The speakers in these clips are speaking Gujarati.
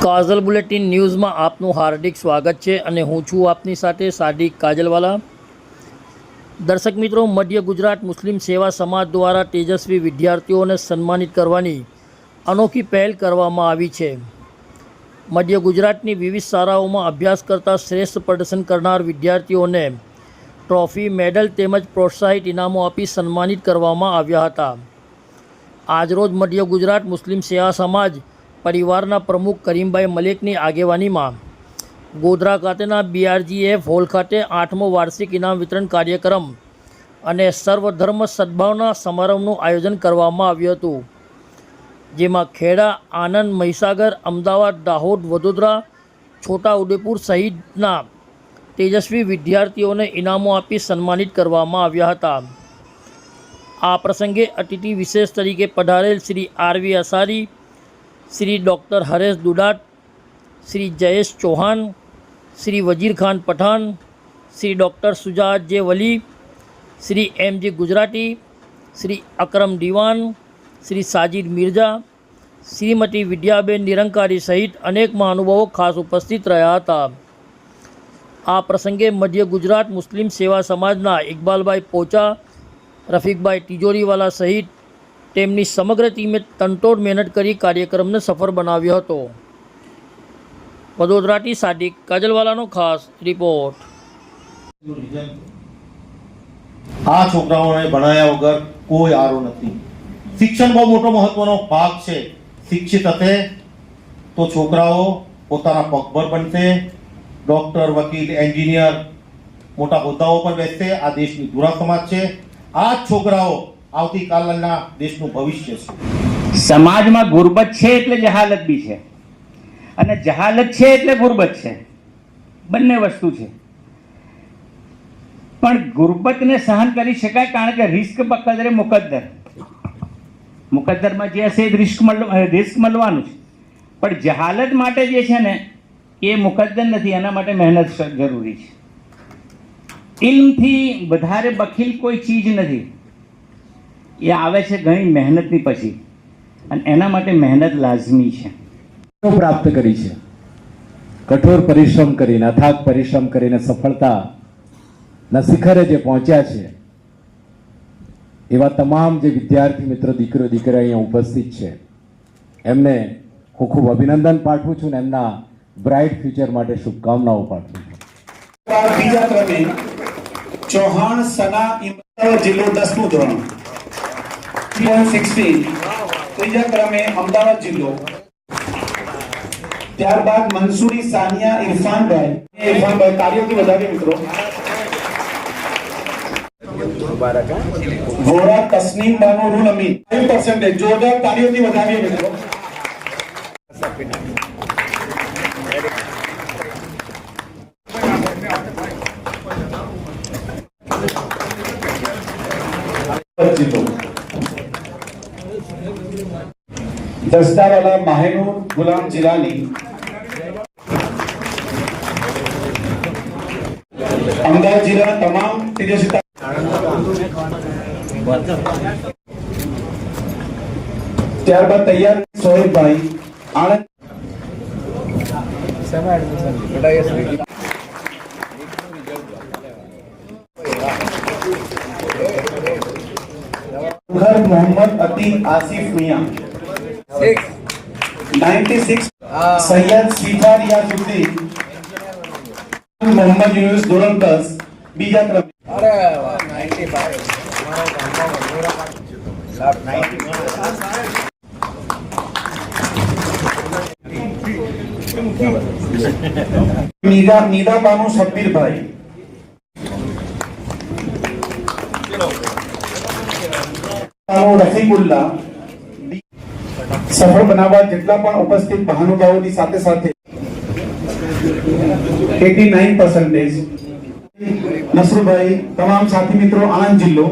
કાજલ બુલેટિન ન્યૂઝમાં આપનું હાર્દિક સ્વાગત છે અને હું છું આપની સાથે સાદિક કાજલવાલા. દર્શક મિત્રો, મધ્ય ગુજરાત મુસ્લિમ સેવા સમાજ દ્વારા તેજસ્વી વિદ્યાર્થીઓને સન્માનિત કરવાની અનોખી પહેલ કરવામાં આવી છે. મધ્ય ગુજરાતની વિવિધ શાળાઓમાં અભ્યાસ કરતા શ્રેષ્ઠ પ્રદર્શન કરનાર વિદ્યાર્થીઓને ટ્રોફી, મેડલ તેમજ પ્રોત્સાહિત ઇનામો આપી સન્માનિત કરવામાં આવ્યા હતા. આજરોજ મધ્ય ગુજરાત મુસ્લિમ સેવા સમાજ પરિવારના પ્રમુખ કરીમભાઈ મલિકની આગેવાનીમાં ગોધરા ખાતેના બીઆરજીએફ હોલ ખાતે આઠમો વાર્ષિક ઇનામ વિતરણ કાર્યક્રમ અને સર્વધર્મ સદભાવના સમારંભનું આયોજન કરવામાં આવ્યું હતું, જેમાં ખેડા આનંદ મહીસાગર, અમદાવાદ, દાહોદ, વડોદરા, છોટા ઉદેપુર સહિતના તેજસ્વી વિદ્યાર્થીઓને ઇનામો આપી સન્માનિત કરવામાં આવ્યા હતા. આ પ્રસંગે અતિથિ વિશેષ તરીકે પધારેલ Shri RV Asari Shri doctor Haresh Dudat, Shri Jayesh Chauhan, Shri Vajirkhan Pathan, Shri doctor Sujat J Vali, Shri એમ જે ગુજરાતી, શ્રી અકરમ દિવાન શ્રી સાજિદ મિર્ઝા શ્રીમતી વિદ્યાબેન નિરંકારી સહિત અનેક મહાનુભાવો ખાસ ઉપસ્થિત રહ્યા હતા. આ પ્રસંગે મધ્ય ગુજરાત મુસ્લિમ સેવા સમાજના ઇકબાલભાઈ પોચા, રફીકભાઈ તિજોરીવાલા સહિત તેમની સમગ્ર ટીમે તનતોડ મહેનત કરી કાર્યક્રમને સફળ બનાવ્યો હતો. વડોદરાથી સાદિક કાજલવાલાનો ખાસ રિપોર્ટ. આ છોકરાઓને ભણાયા વગર કોઈ આરો નથી. શિક્ષણ બહુ મોટો મહત્વનો ભાગ છે. શિક્ષિત હશે તો છોકરાઓ પોતાના પગભર બનશે. ડોક્ટર, વકીલ, એન્જિનિયર મોટા હોદ્દાઓ પર બેસશે. આ દેશની ધુરા સમાજ છે. આ છોકરાઓ આવતીકાલના દેશનું ભવિષ્ય છે. સમાજમાં ગુરબત છે એટલે જહાલત બી છે. અને જહાલત છે એટલે ગુરબત છે. બંને વસ્તુ છે. પણ ગુરબતને સહન કરી શકાય કારણ કે રિસ્ક બકદરે મુકદ્દર. મુકદ્દરમાં જે હશે એ રિસ્ક રિસ્ક મળવાનું છે. પણ જહાલત માટે જે છે ને, એ મુકદ્દર નથી. એના માટે મહેનત જરૂરી છે. ઇલ્મથી વધારે બખીલ કોઈ ચીજ નથી. એ આવે છે ઘણી મહેનતની પછી. અને એના માટે મહેનત લાજમી છે. પ્રાપ્ત કરી છે. કઠોર પરિશ્રમ કરીને અથાગ પરિશ્રમ કરીને સફળતા ના શિખરે જે પહોંચ્યા છે એવા તમામ જે વિદ્યાર્થી મિત્રો દીકરો દીકરા અહીંયા ઉપસ્થિત છે. એમને હું ખૂબ અભિનંદન પાઠવું છું ને એમના બ્રાઇટ ફ્યુચર માટે શુભકામનાઓ પાઠવું છું. બીજા ક્રમે ચૌહાણ સના જિલ્લો દસમું ધોરણ. સિક્સટીન ત્રીજા ક્રમે અમદાવાદ જિલ્લો ત્યારબાદ મંસૂરી સાનિયા ઇરફાનભાઈ એ ઇરફાનભાઈ તાળીઓથી વધાવીએ મિત્રો વોરા તસ્નીમ બાનો રૂલ અમીન 5% જોરદાર તાળીઓથી વધાવીએ મિત્રો જિલ્લો દસ્તાવાલા માહેનુર ગુલામ જિલાની. અમદાવાદ જિલ્લા તમામ તેજસ્વીતા ત્યારબાદ તૈયાર સોહેબભાઈ આણંદ મોહમ્મદ અતિ આસિફ મિયા. नाईन्टी सिक्स सय्यद सिफार यासुद्दीन मोहम्मद युनिस दुरंतस बीजा क्रमांक मीरा मीरा बानो शब्बीर भाई। रफीकुल्ला। સફળ બનાવવા જેટલા પણ ઉપસ્થિત મહાનુભાવોની સાથે સાથે 89 પર્સન્ટેજ નસરુભાઈ, તમામ સાથી મિત્રો, આણંદ જિલ્લો.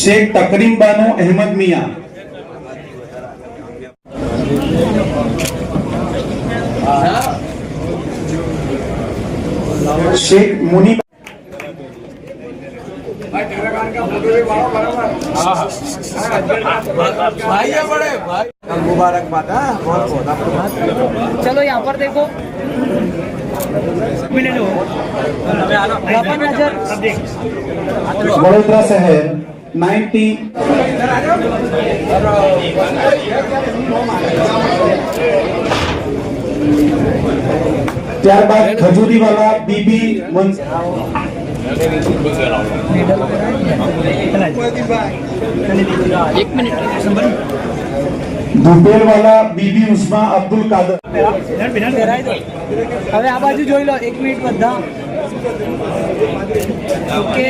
શેખ તકરીમ અહેમદ મિયા. શેખ મુની मुबारकबाद हाँ बहुत बहुत आपको चलो यहाँ पर देखो मिनट हो यहाँ पर नजर अब देख વડોદરા શહેર નાઇન્ટી ત્યારબાદ ખજૂરીવાલા બીબી એક બીબી ઉસ્મા અબ્દુલ કાદર. હવે આ બાજુ જોઈ લો એક મિનિટ બધા. ઓકે.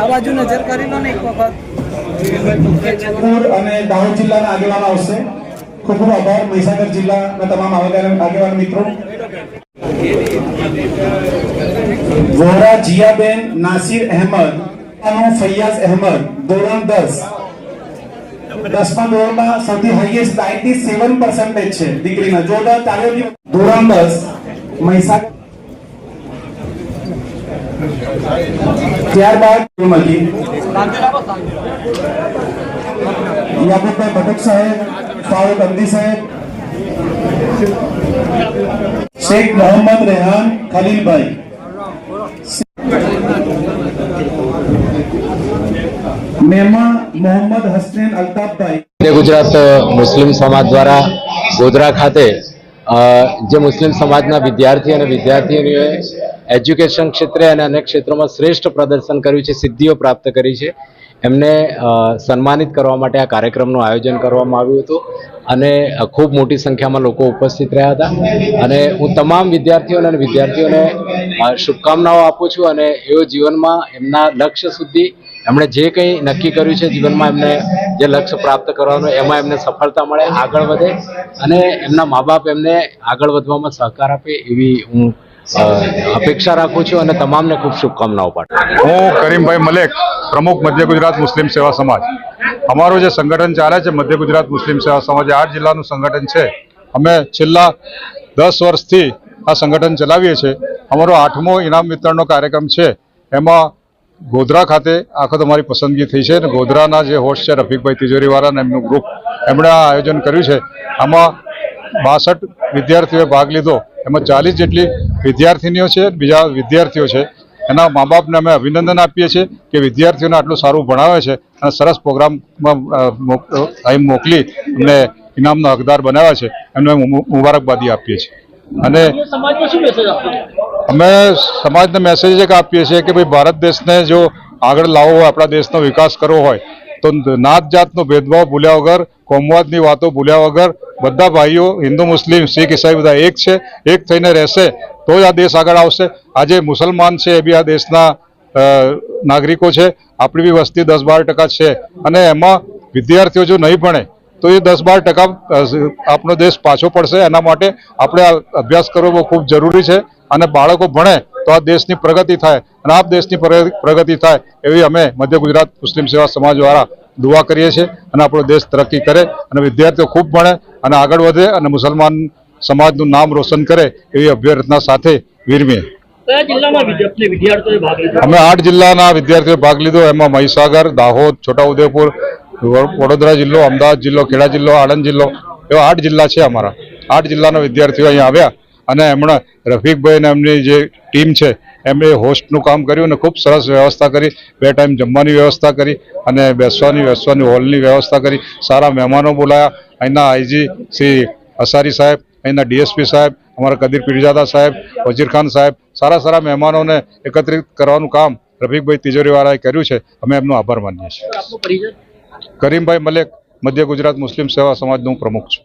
આ બાજુ નજર કરી લો ને એક વખત. અને દાહોદ જિલ્લાના આગેવાન આવશે. ખૂબ ખૂબ આભાર મહીસાગર જિલ્લાના તમામ આગેવાન આગેવાન મિત્રો વોરા જીયાબેન નાસિર અહેમદ અને ફૈયાઝ અહેમદ ધોરણ દસ દસમા ધોરણમાં સૌથી હાઈએસ્ટ નાઇન્ટી સેવન પર્સન્ટેજ છે દીકરીના જોરદાર તાળીઓથી ધોરણ દસ મહીસાગર ત્યારબાદમાંથી યાકુબભાઈ ભટક સાહેબ ફારૂક અંદી સાહેબ શેખ મોહમ્મદ રેહાન ખલીલભાઈ ગુજરાત મુસ્લિમ સમાજ દ્વારા ગોધરા ખાતે જે મુસ્લિમ સમાજના વિદ્યાર્થી અને વિદ્યાર્થીઓએ એજ્યુકેશન ક્ષેત્રે અને અનેક ક્ષેત્રોમાં શ્રેષ્ઠ પ્રદર્શન કર્યું છે, સિદ્ધિઓ પ્રાપ્ત કરી છે. એમને સન્માનિત કરવા માટે આ કાર્યક્રમનું આયોજન કરવામાં આવ્યું હતું અને ખૂબ મોટી સંખ્યામાં લોકો ઉપસ્થિત રહ્યા હતા. અને હું તમામ વિદ્યાર્થીઓને અને વિદ્યાર્થીઓને શુભકામનાઓ આપું છું અને એઓ જીવનમાં એમના લક્ષ્ય સુધી એમણે જે કંઈ નક્કી કર્યું છે જીવનમાં એમને જે લક્ષ્ય પ્રાપ્ત કરવાનું, એમાં એમને સફળતા મળે, આગળ વધે અને એમના મા બાપ એમને આગળ વધવામાં સહકાર આપે એવી હું અપેક્ષા રાખું છું અને તમામને ખૂબ શુભકામનાઓ પાઠવું હું કરીમભાઈ મલેક, પ્રમુખ મધ્ય ગુજરાત મુસ્લિમ સેવા સમાજ. અમારું જે સંગઠન ચાલે છે, મધ્ય ગુજરાત મુસ્લિમ સેવા સમાજ આઠ જિલ્લાનું સંગઠન છે. અમે છેલ્લા દસ વર્ષથી આ સંગઠન ચલાવીએ છીએ. અમારો આઠમો ઇનામ વિતરણનો કાર્યક્રમ છે. એમાં ગોધરા ખાતે આખો તમારી પસંદગી થઈ છે અને ગોધરાના જે હોસ્ટ છે, રફીકભાઈ તિજોરીવાળાને એમનું ગ્રુપ એમણે આ આયોજન કર્યું છે. આમાં બાસઠ વિદ્યાર્થીઓએ ભાગ લીધો. એમાં ચાલીસ જેટલી વિદ્યાર્થીનીઓ છે બીજા વિદ્યાર્થીઓ છે. એના મા બાપને અમે અભિનંદન આપીએ છીએ કે વિદ્યાર્થીઓને આટલું સારું ભણાવે છે અને સરસ પ્રોગ્રામમાં અહીં મોકલી અમને ઇનામનો હકદાર બનાવ્યા છે. એમને મુબારકબાદી આપીએ છીએ. અને અમે સમાજને મેસેજ એક આપીએ છીએ કે ભાઈ ભારત દેશને જો આગળ લાવવો હોય આપણા દેશનો વિકાસ કરવો હોય તો નાત જાતનો ભેદભાવ ભૂલ્યા વગર, કોમવાદની વાતો ભૂલ્યા વગર, બધા ભાઈઓ, હિન્દુ, મુસ્લિમ, શીખ, ઈસાઈ બધા એક છે, એક થઈને રહેશે, તો જ આ દેશ આગળ આવશે. આજે મુસલમાન છે એ બી આ દેશના નાગરિકો છે, આપણી બી વસ્તી દસ બાર ટકા છે. અને એમાં વિદ્યાર્થીઓ જો નહીં ભણે, તો એ દસ બાર ટકા આપણો દેશ પાછો પડશે. એના માટે આપણે અભ્યાસ કરવો ખૂબ જરૂરી છે. અને બાળકો ભણે તો આ દેશની પ્રગતિ થાય અને આ દેશની પ્રગતિ થાય એવી અમે મધ્ય ગુજરાત મુસ્લિમ સેવા સમાજ દ્વારા દુઆ કરીએ છીએ અને આપણો દેશ તરક્કી કરે અને વિદ્યાર્થીઓ ખૂબ ભણે અને આગળ વધે અને મુસલમાન સમાજનું નામ રોશન કરે એવી અભ્યર્થના સાથે વિરમીએ. અમે આઠ જિલ્લાના વિદ્યાર્થીઓએ ભાગ લીધો. એમાં મહીસાગર દાહોદ છોટાઉદેપુર વડોદરા જિલ્લો અમદાવાદ જિલ્લો ખેડા જિલ્લો આણંદ જિલ્લો. એવા આઠ જિલ્લા છે અમારા. આઠ જિલ્લાના વિદ્યાર્થીઓ અહીંયા આવ્યા. અને એમણે રફીકભાઈ અને એમની જે ટીમ છે એમણે હોસ્ટનું કામ કર્યું અને ખૂબ સરસ વ્યવસ્થા કરી. બે ટાઈમ જમવાની વ્યવસ્થા કરી અને બેસવાની બેસવાની હોલની વ્યવસ્થા કરી. સારા મહેમાનો બોલાયા. અહીંના આઈજી શ્રી અસારી સાહેબ અહીંના ડીએસપી સાહેબ અમારા કદીર પીરજાદા સાહેબ વજીરખાન સાહેબ સારા સારા મહેમાનોને એકત્રિત કરવાનું કામ રફીકભાઈ તિજોરીવાળાએ કર્યું છે. અમે એમનો આભાર માનીએ છીએ. કરીમભાઈ મલેક મધ્ય ગુજરાત મુસ્લિમ સેવા સમાજનું પ્રમુખ છું.